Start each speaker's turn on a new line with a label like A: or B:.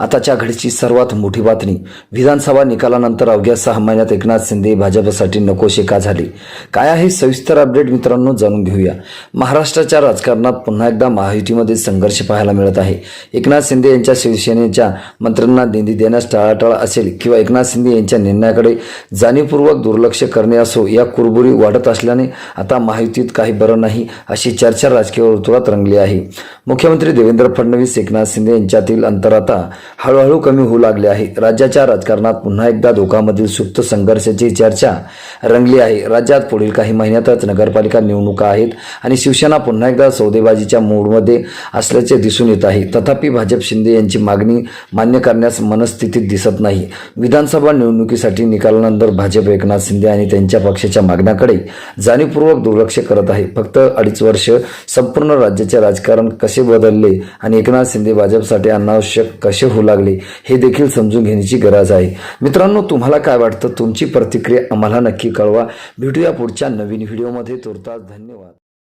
A: आताच्या घडीची सर्वात मोठी बातमी. विधानसभा निकालानंतर अवघ्या सहा महिन्यात एकनाथ शिंदे भाजपसाठी नकोशे का झाली. काय आहे सविस्तर अपडेट मित्रांनो जाणून घेऊया. महाराष्ट्राच्या राजकारणात पुन्हा एकदा महायुतीमध्ये संघर्ष पाहायला मिळत आहे. एकनाथ शिंदे यांच्या शिवसेनेच्या मंत्र्यांना निधी देण्यास टाळाटाळ असेल किंवा एकनाथ शिंदे यांच्या निर्णयाकडे जाणीवपूर्वक दुर्लक्ष करणे असो या कुरबुरी वाढत असल्याने आता महायुतीत काही बरं नाही अशी चर्चा राजकीय वर्तुळात रंगली आहे. मुख्यमंत्री देवेंद्र फडणवीस एकनाथ शिंदे यांच्यातील अंतर आता हळूहळू कमी होऊ लागले आहे. राज्याच्या राजकारणात पुन्हा एकदा धोकामधील सुप्त संघर्षाची चर्चा रंगली आहे. राज्यात पुढील काही महिन्यातच नगरपालिका निवडणुका आहेत आणि शिवसेना पुन्हा एकदा सौदेबाजीच्या मूडमध्ये असल्याचे दिसून येत आहे. तथापि भाजप शिंदे यांची मागणी मान्य करण्यास मनस्थितीत दिसत नाही. विधानसभा निवडणुकीसाठी निकालानंतर भाजप एकनाथ शिंदे आणि त्यांच्या पक्षाच्या मागण्याकडे जाणीवपूर्वक दुर्लक्ष करत आहे. फक्त अडीच वर्ष संपूर्ण राज्याचे राजकारण कसे बदलले आणि एकनाथ शिंदे भाजपसाठी अनावश्यक कसे होऊ लागले. हे देखील समजून घेण्याची गरज आहे. मित्रांनो तुम्हाला काय वाटतं? तुमची प्रतिक्रिया आम्हाला नक्की कळवा. भेटूया पुढच्या नवीन व्हिडिओमध्ये. तुर्तास धन्यवाद.